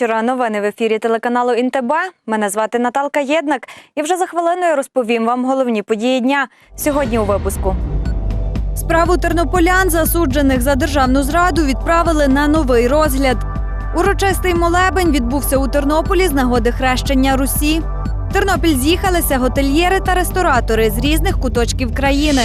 Вечора. Новини в ефірі телеканалу ІНТБ. Мене звати Наталка Єднак. І вже за хвилиною розповім вам головні події дня. Сьогодні у випуску. Справу тернополян, засуджених за державну зраду, відправили на новий розгляд. Урочистий молебень відбувся у Тернополі з нагоди хрещення Русі. В Тернопіль з'їхалися готельєри та ресторатори з різних куточків країни.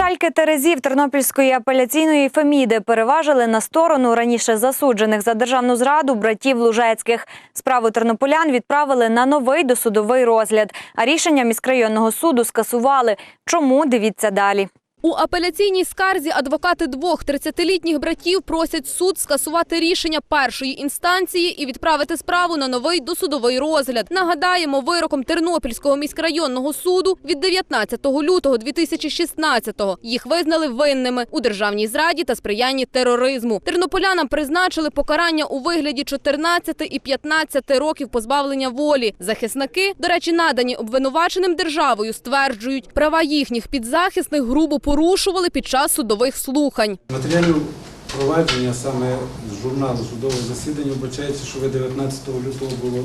Шальки Терезів Тернопільської апеляційної феміди переважили на сторону раніше засуджених за державну зраду братів Лужецьких. Справу тернополян відправили на новий досудовий розгляд, а рішення міськрайонного суду скасували. Чому дивіться далі? У апеляційній скарзі адвокати двох 30-літніх братів просять суд скасувати рішення першої інстанції і відправити справу на новий досудовий розгляд. Нагадаємо, вироком Тернопільського міськрайонного суду від 19 лютого 2016-го їх визнали винними у державній зраді та сприянні тероризму. Тернополянам призначили покарання у вигляді 14 і 15 років позбавлення волі. Захисники, до речі, надані обвинуваченим державою, стверджують, права їхніх підзахисних грубо порушували під час судових слухань. Матеріалів провадження саме з журналу судового засідання вбачається, що ви 19 лютого було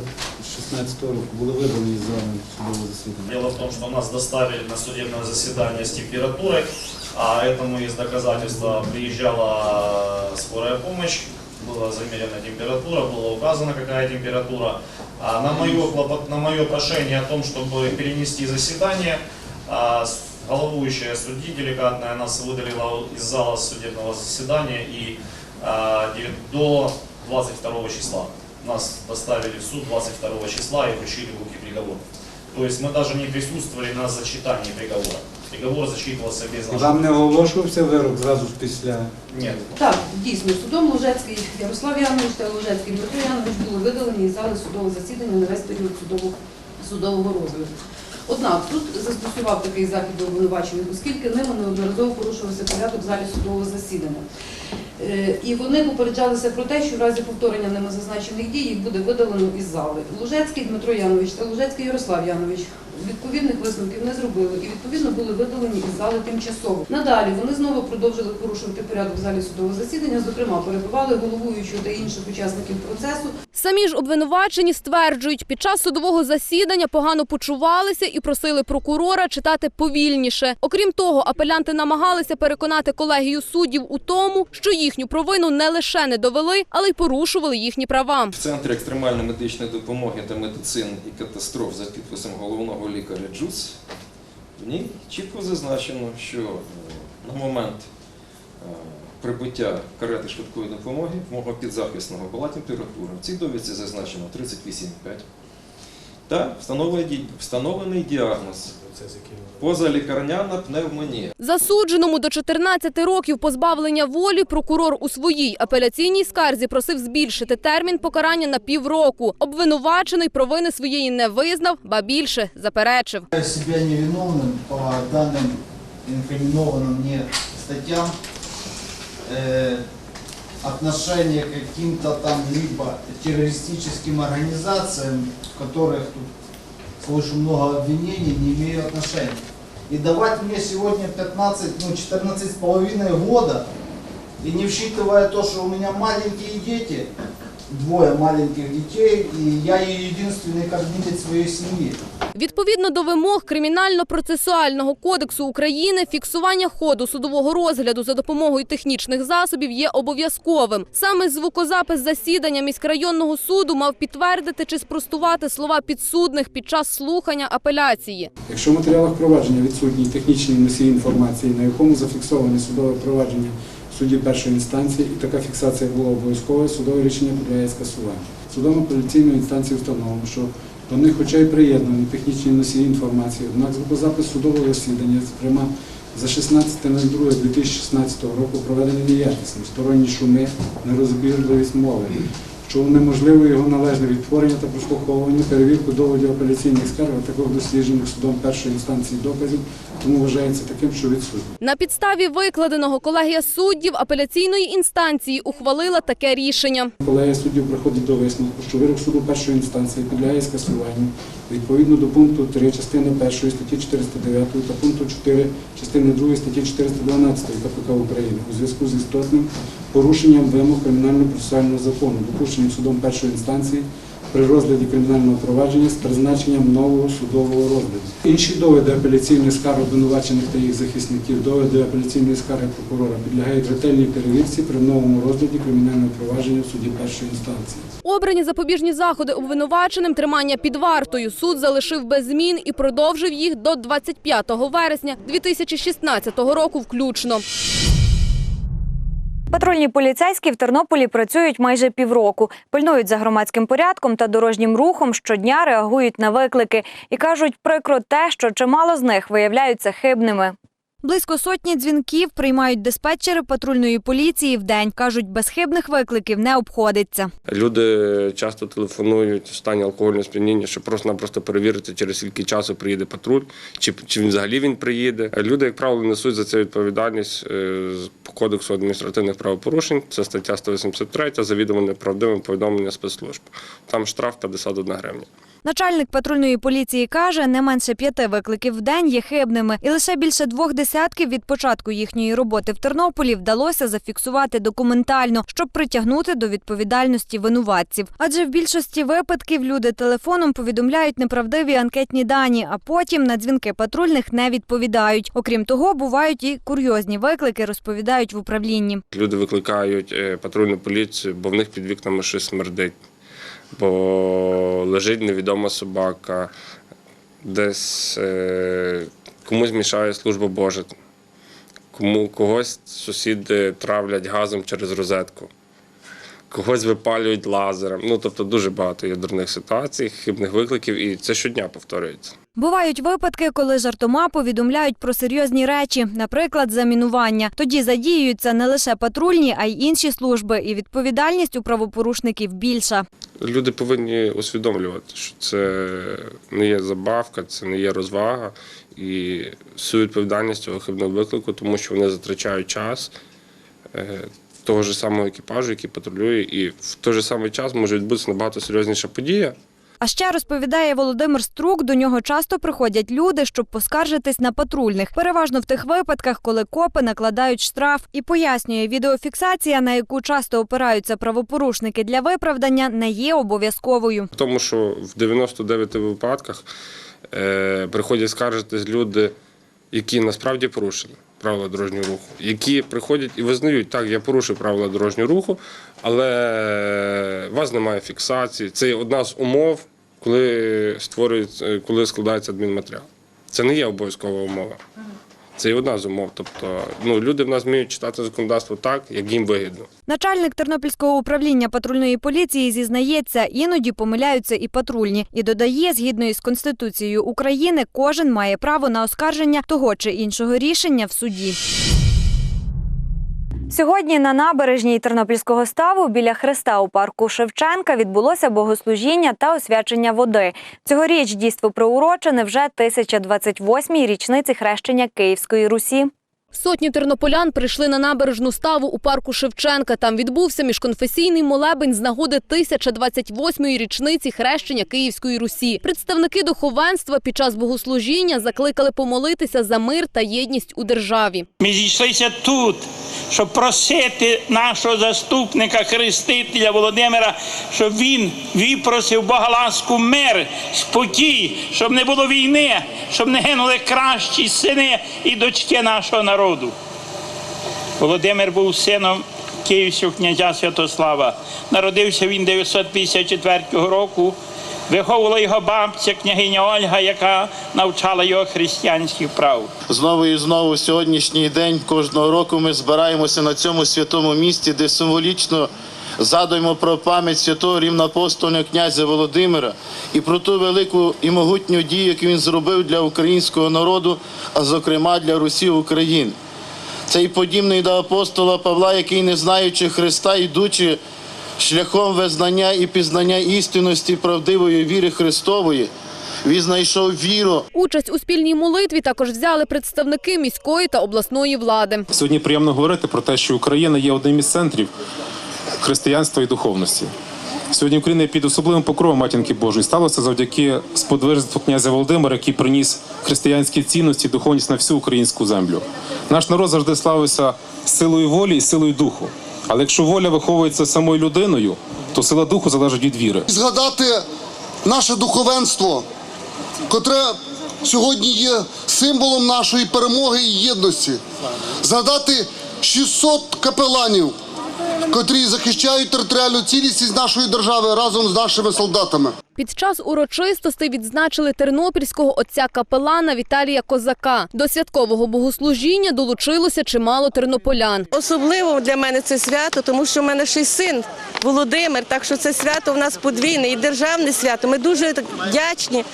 16 року були видані з зали судового засідання. Дело в том, что нас доставили на судебное заседание с температурой, а этому из доказательства приезжала скорая помощь, была замерена температура, было указано, какая температура. А на мое, клопот- на мое прошение о том, чтобы перенести заседание, а, с- головующая судьи деликатная нас выдалила из зала судебного заседания и а, девят- до 22 числа. Нас доставили в суд 22 числа и вручили в руки приговор. То есть мы даже не присутствовали на зачитании приговора. Приговор зачитывался без І нашего. вам не оголошувався вирок зразу ж після Нет. Так, дійсно, судом Лужецький Ярослав Янович та Лужецький Дмитро Янович були видалені із зали судового засідання на весь період судового, судового розгляду. Однак тут застосував такий захід до обвинувачених, оскільки ними неодноразово порушувався порядок в залі судового засідання. Е, І вони попереджалися про те, що в разі повторення ними зазначених дій їх буде видалено із зали. Лужецький Дмитро Янович та Лужецький Ярослав Янович відповідних висновків не зробили і відповідно були видалені із зали тимчасово. Надалі вони знову продовжили порушувати порядок в залі судового засідання, зокрема перебивали головуючого та інших учасників процесу, Самі ж обвинувачені стверджують, під час судового засідання погано почувалися і просили прокурора читати повільніше. Окрім того, апелянти намагалися переконати колегію суддів у тому, що їхню провину не лише не довели, але й порушували їхні права. В центрі екстремальної медичної допомоги та медицини і катастроф за підписом головного лікаря ДЖУЦ в ній чітко зазначено, що е, на момент е, прибуття карети швидкої допомоги в мого підзахисного була температура. В цій довідці зазначено 38,5 та встановлений, ді- встановлений діагноз позалікарняна пневмонія. Засудженому до 14 років позбавлення волі прокурор у своїй апеляційній скарзі просив збільшити термін покарання на півроку. Обвинувачений провини своєї не визнав, ба більше заперечив. считаю себя невиновным по данным инкриминованным мне статьям. Э, отношение к каким-то там либо террористическим организациям, в которых тут слышу много обвинений, не имею отношения. И давать мне сегодня 15, ну 14 с половиной года, и не считывая то, что у меня маленькие дети, двое маленьких детей, и я единственный кормилец своей семьи. Відповідно до вимог Кримінально-процесуального кодексу України, фіксування ходу судового розгляду за допомогою технічних засобів є обов'язковим. Саме звукозапис засідання міськрайонного суду мав підтвердити чи спростувати слова підсудних під час слухання апеляції. Якщо в матеріалах провадження відсутні технічні носії інформації, на якому зафіксоване судове провадження в суді першої інстанції, і така фіксація була обов'язковою, судове рішення підлягає скасуванню. Судом апеляційної інстанції встановлено, що до них, хоча й приєднані технічні носії інформації, однак звукозапис судового засідання, зокрема за 16.02.2016 року проведені неякісні, сторонні шуми, нерозбірливість мови, що унеможливо його належне відтворення та прослуховування, перевірку доводів апеляційних скарг, а також досліджених судом першої інстанції доказів, тому вважається таким, що відсутній. На підставі викладеного колегія суддів апеляційної інстанції ухвалила таке рішення. Колегія суддів приходить до висновку, що вирок суду першої інстанції підлягає скасуванню відповідно до пункту 3 частини 1 статті 409 та пункту 4 частини 2 статті 412 КПК України у зв'язку з істотним порушенням вимог кримінально-процесуального закону, допущеним судом першої інстанції при розгляді кримінального провадження з призначенням нового судового розгляду. Інші доводи апеляційних скарг обвинувачених та їх захисників, доводи апеляційної скарги прокурора підлягають ретельній перевірці при новому розгляді кримінального провадження в суді першої інстанції. Обрані запобіжні заходи обвинуваченим тримання під вартою. Суд залишив без змін і продовжив їх до 25 вересня 2016 року включно. Патрульні поліцейські в Тернополі працюють майже півроку, пильнують за громадським порядком та дорожнім рухом, щодня реагують на виклики і кажуть, прикро те, що чимало з них виявляються хибними. Близько сотні дзвінків приймають диспетчери патрульної поліції в день. кажуть, без хибних викликів не обходиться. Люди часто телефонують в стані алкогольного сп'яніння, щоб просто-напросто перевірити, через скільки часу приїде патруль, чи, чи взагалі він приїде. Люди, як правило, несуть за це відповідальність е, по кодексу адміністративних правопорушень. Це стаття 183, завідомо неправдивим повідомлення спецслужб. Там штраф 51 гривня. Начальник патрульної поліції каже, не менше п'яти викликів в день є хибними, і лише більше двох десятків від початку їхньої роботи в Тернополі вдалося зафіксувати документально, щоб притягнути до відповідальності винуватців. Адже в більшості випадків люди телефоном повідомляють неправдиві анкетні дані, а потім на дзвінки патрульних не відповідають. Окрім того, бувають і курйозні виклики, розповідають в управлінні. Люди викликають е, патрульну поліцію, бо в них під вікнами щось смердить, бо лежить невідома собака, десь е, комусь мішає служба Божа, кому когось сусіди травлять газом через розетку. Когось випалюють лазером. Ну тобто дуже багато є дурних ситуацій, хибних викликів, і це щодня повторюється. Бувають випадки, коли жартома повідомляють про серйозні речі, наприклад, замінування. Тоді задіюються не лише патрульні, а й інші служби, і відповідальність у правопорушників більша. Люди повинні усвідомлювати, що це не є забавка, це не є розвага і всю відповідальність цього хибного виклику, тому що вони затрачають час е, того ж самого екіпажу, який патрулює, і в той же самий час може відбутися набагато серйозніша подія. А ще розповідає Володимир Струк, до нього часто приходять люди, щоб поскаржитись на патрульних. Переважно в тих випадках, коли копи накладають штраф. І пояснює, відеофіксація, на яку часто опираються правопорушники для виправдання, не є обов'язковою. Тому що в 99 випадках е, приходять скаржитись люди, які насправді порушили правила дорожнього руху, які приходять і визнають, так, я порушив правила дорожнього руху, але у вас немає фіксації. Це одна з умов, коли створюється, коли складається адмінматеріал. Це не є обов'язкова умова. Це і одна з умов. Тобто, ну, люди в нас вміють читати законодавство так, як їм вигідно. Начальник Тернопільського управління патрульної поліції зізнається, іноді помиляються і патрульні, і додає, згідно із Конституцією України, кожен має право на оскарження того чи іншого рішення в суді. Сьогодні на набережній Тернопільського ставу біля хреста у парку Шевченка відбулося богослужіння та освячення води. Цьогоріч дійство приурочене вже 1028-й річниці хрещення Київської Русі. Сотні тернополян прийшли на набережну ставу у парку Шевченка. Там відбувся міжконфесійний молебень з нагоди 1028-ї річниці хрещення Київської Русі. Представники духовенства під час богослужіння закликали помолитися за мир та єдність у державі. Ми зійшлися тут, щоб просити нашого заступника, хрестителя Володимира, щоб він випросив Бога ласку, мир, спокій, щоб не було війни, щоб не гинули кращі сини і дочки нашого народу. Володимир був сином Київського князя Святослава. Народився він 954 року. Виховувала його бабця, княгиня Ольга, яка навчала його християнських прав. Знову і знову сьогоднішній день кожного року ми збираємося на цьому святому місці, де символічно згадуємо про пам'ять святого рівноапостольного князя Володимира і про ту велику і могутню дію, яку він зробив для українського народу, а зокрема для Русі України. Цей подібний до апостола Павла, який, не знаючи Христа, йдучи шляхом визнання і пізнання істинності правдивої віри Христової, він знайшов віру Участь у спільній молитві також взяли представники міської та обласної влади. Сьогодні приємно говорити про те, що Україна є одним із центрів християнства і духовності. Сьогодні Україна під особливим покровом матінки Божої сталося завдяки сподвижництву князя Володимира, який приніс християнські цінності, і духовність на всю українську землю. Наш народ завжди славився силою волі і силою духу. Але якщо воля виховується самою людиною, то сила духу залежить від віри. згадати наше духовенство, котре сьогодні є символом нашої перемоги і єдності. Згадати 600 капеланів, котрі захищають територіальну цілісність нашої держави разом з нашими солдатами. Під час урочистостей відзначили тернопільського отця капелана Віталія Козака. До святкового богослужіння долучилося чимало тернополян. Особливо для мене це свято, тому що в мене ще й син Володимир. Так що це свято в нас подвійне і державне свято. Ми дуже вдячні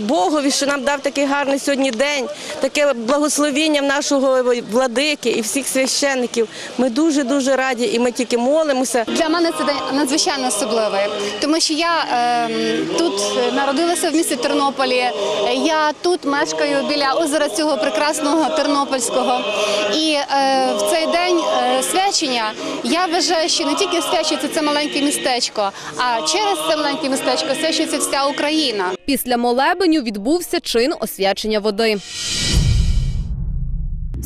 Богові, що нам дав такий гарний сьогодні день, таке благословіння нашого владики і всіх священників. Ми дуже дуже раді, і ми тільки молимося. Для мене це день надзвичайно особливий, тому що я е, тут народилася в місті Тернополі. Я тут мешкаю біля озера цього прекрасного Тернопільського. І е, в цей день е, свячення я вважаю, що не тільки свячується це маленьке містечко, а через це маленьке містечко свячується вся Україна. Після молебеню відбувся чин освячення води.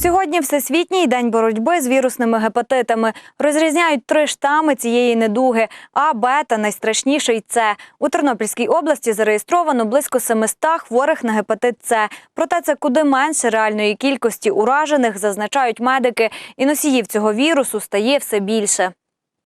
Сьогодні Всесвітній день боротьби з вірусними гепатитами. Розрізняють три штами цієї недуги: А, Б та найстрашніший С. У Тернопільській області зареєстровано близько 700 хворих на гепатит С. Проте це куди менше реальної кількості уражених, зазначають медики, і носіїв цього вірусу стає все більше.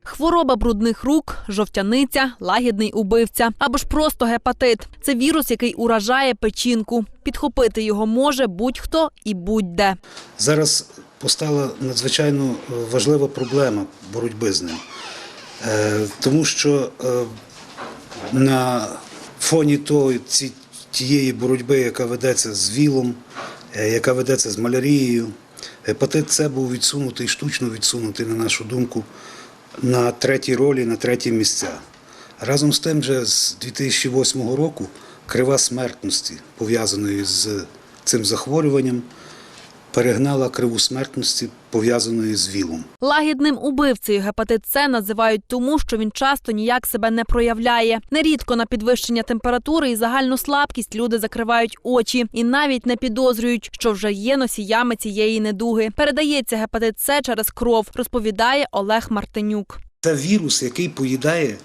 Хвороба брудних рук, жовтяниця, лагідний убивця або ж просто гепатит. Це вірус, який уражає печінку. Підхопити його може будь-хто і будь-де. Зараз постала надзвичайно е, важлива проблема боротьби з ним, Е, тому що е, на фоні того, тієї боротьби, яка ведеться з ВІЛом, яка ведеться з малярією, гепатит С був відсунутий, штучно відсунутий, на нашу думку, на третій ролі, на третє місця. Разом з тим, вже з 2008 року крива смертності, пов'язаної з цим захворюванням, перегнала криву смертності, пов'язаної з ВІЛом. Лагідним убивцею гепатит С називають тому, що він часто ніяк себе не проявляє. Нерідко на підвищення температури і загальну слабкість люди закривають очі і навіть не підозрюють, що вже є носіями цієї недуги. Передається гепатит С через кров, розповідає Олег Мартинюк. Це вірус, який поїдає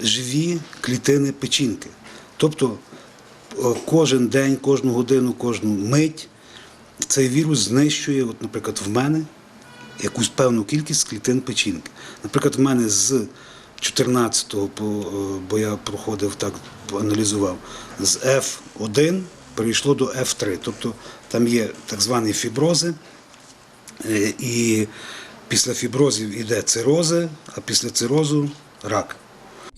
живі клітини печінки. Тобто е, кожен день, кожну годину, кожну мить цей вірус знищує, от, наприклад, в мене якусь певну кількість клітин печінки. Наприклад, в мене з 14-го, е, бо я проходив так, аналізував, з F1 перейшло до F3. Тобто там є так звані фібрози, е, і після фіброзів йде цирози, а після цирозу рак.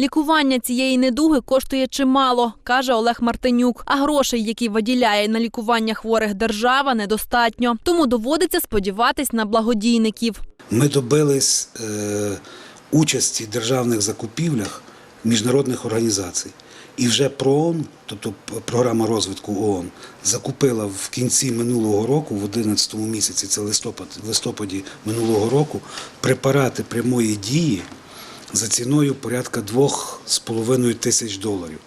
Лікування цієї недуги коштує чимало, каже Олег Мартинюк. А грошей, які виділяє на лікування хворих держава, недостатньо. Тому доводиться сподіватись на благодійників. Ми добились е, участі в державних закупівлях міжнародних організацій. І вже ПРООН, тобто програма розвитку ООН, закупила в кінці минулого року, в 11 місяці, це листопад, листопаді минулого року, препарати прямої дії за ціною порядка 2,5 тисяч доларів.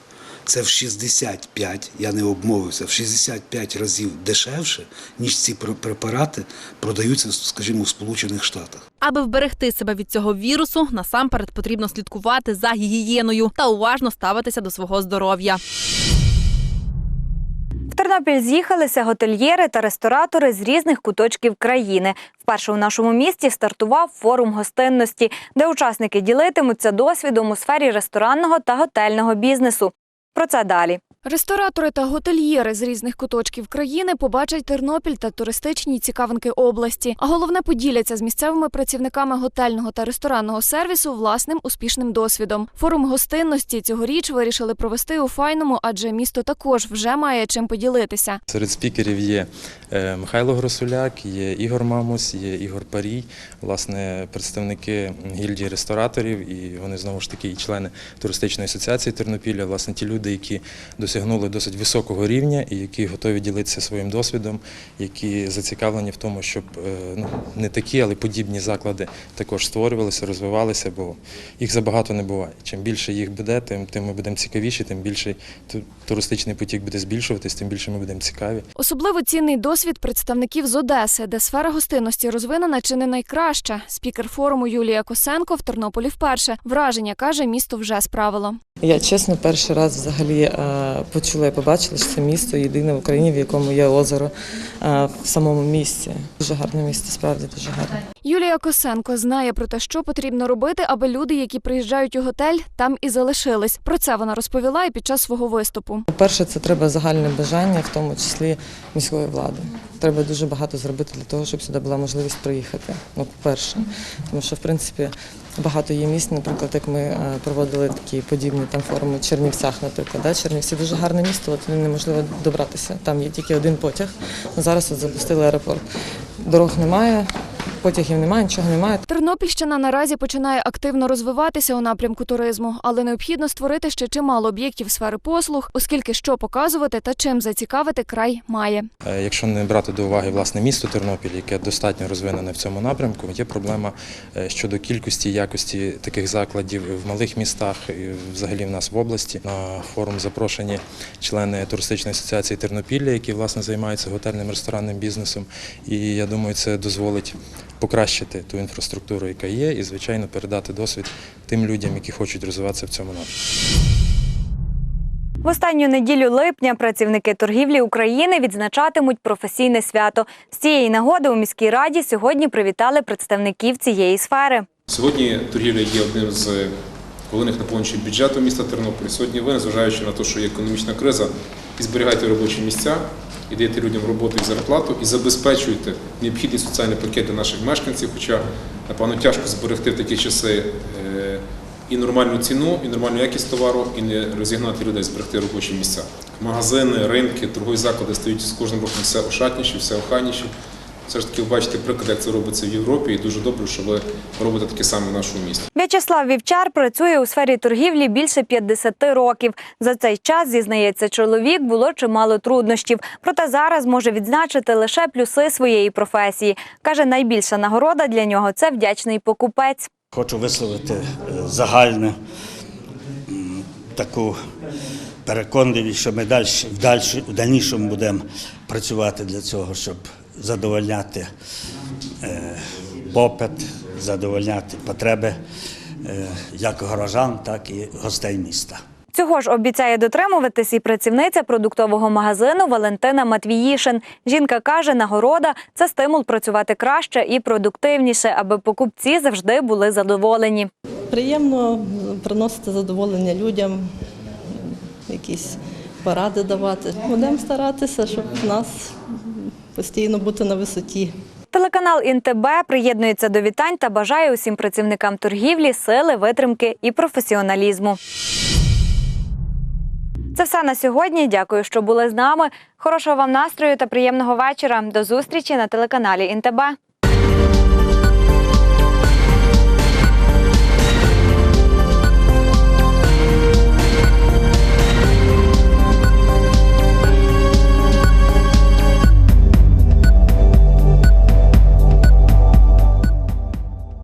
Це в 65, я не обмовився, в 65 разів дешевше, ніж ці пр- препарати продаються, скажімо, в Сполучених Штатах. Аби вберегти себе від цього вірусу, насамперед потрібно слідкувати за гігієною та уважно ставитися до свого здоров'я. Тернопіль з'їхалися готельєри та ресторатори з різних куточків країни. Вперше у нашому місті стартував форум гостинності, де учасники ділитимуться досвідом у сфері ресторанного та готельного бізнесу. Про це далі. Ресторатори та готельєри з різних куточків країни побачать Тернопіль та туристичні цікавинки області. А головне поділяться з місцевими працівниками готельного та ресторанного сервісу власним успішним досвідом. Форум гостинності цьогоріч вирішили провести у файному, адже місто також вже має чим поділитися. Серед спікерів є е, Михайло Гросуляк, є Ігор Мамус, є Ігор Парій, власне, представники гільдії рестораторів, і вони знову ж таки і члени туристичної асоціації Тернопілля, власне, ті люди, які до досягнули досить високого рівня і які готові ділитися своїм досвідом, які зацікавлені в тому, щоб е, ну, не такі, але подібні заклади також створювалися, розвивалися, бо їх забагато не буває. Чим більше їх буде, тим, тим ми будемо цікавіші, тим більше туристичний потік буде збільшуватись, тим більше ми будемо цікаві. Особливо цінний досвід представників з Одеси, де сфера гостинності розвинена чи не найкраща. Спікер форуму Юлія Косенко в Тернополі вперше. Враження каже, місто вже справило. Я чесно перший раз взагалі е, почула і побачила, що це місто єдине в Україні, в якому є озеро е, в самому місті. Дуже гарне місто, справді дуже гарне. Юлія Косенко знає про те, що потрібно робити, аби люди, які приїжджають у готель, там і залишились. Про це вона розповіла і під час свого виступу. По-перше, це треба загальне бажання, в тому числі міської влади. Треба дуже багато зробити для того, щоб сюди була можливість приїхати. Ну, по-перше, тому що в принципі багато є місць, наприклад, як ми е, проводили такі подібні там форуми в Чернівцях, наприклад. Да? Чернівці дуже гарне місто, от туди неможливо добратися. Там є тільки один потяг. Зараз от запустили аеропорт. Дорог немає, потягів немає, нічого немає. Тернопільщина наразі починає активно розвиватися у напрямку туризму, але необхідно створити ще чимало об'єктів сфери послуг, оскільки що показувати та чим зацікавити край має. Е, Якщо не брати до уваги власне місто Тернопіль, яке достатньо розвинене в цьому напрямку, є проблема е, щодо кількості і якості таких закладів в малих містах і взагалі в нас в області. На форум запрошені члени туристичної асоціації Тернопілля, які власне займаються готельним ресторанним бізнесом. І я думаю, це дозволить покращити ту інфраструктуру, яка є, і звичайно передати досвід тим людям, які хочуть розвиватися в цьому напрямку. В останню неділю липня працівники торгівлі України відзначатимуть професійне свято. З цієї нагоди у міській раді сьогодні привітали представників цієї сфери. Сьогодні торгівля є одним з головних наповнювачів бюджету міста Тернополя. Сьогодні ви, незважаючи на те, що є економічна криза, і зберігаєте робочі місця, і даєте людям роботу і зарплату, і забезпечуєте необхідні соціальні пакети наших мешканців. Хоча, напевно, тяжко зберегти в такі часи е, і нормальну ціну, і нормальну якість товару, і не розігнати людей, зберегти робочі місця. Магазини, ринки, торгові заклади стають з кожним роком все ошатніші, все охайніші. Все ж таки, ви бачите приклад, як це робиться в Європі, і дуже добре, що ви робите таке саме в нашому місті. В'ячеслав Вівчар працює у сфері торгівлі більше 50 років. За цей час, зізнається чоловік, було чимало труднощів. Проте зараз може відзначити лише плюси своєї професії. Каже, найбільша нагорода для нього це вдячний покупець. Хочу висловити е, загальну таку переконливість, що ми далі, в, дальнішому будемо працювати для цього, щоб задовольняти е, попит, задовольняти потреби е, як горожан, так і гостей міста. Цього ж обіцяє дотримуватись і працівниця продуктового магазину Валентина Матвіїшин. Жінка каже, нагорода це стимул працювати краще і продуктивніше, аби покупці завжди були задоволені. Приємно приносити задоволення людям, якісь поради давати. Будемо старатися, щоб в нас постійно бути на висоті. Телеканал ІНТБ приєднується до вітань та бажає усім працівникам торгівлі сили, витримки і професіоналізму. Це все на сьогодні. Дякую, що були з нами. Хорошого вам настрою та приємного вечора. До зустрічі на телеканалі ІНТБ.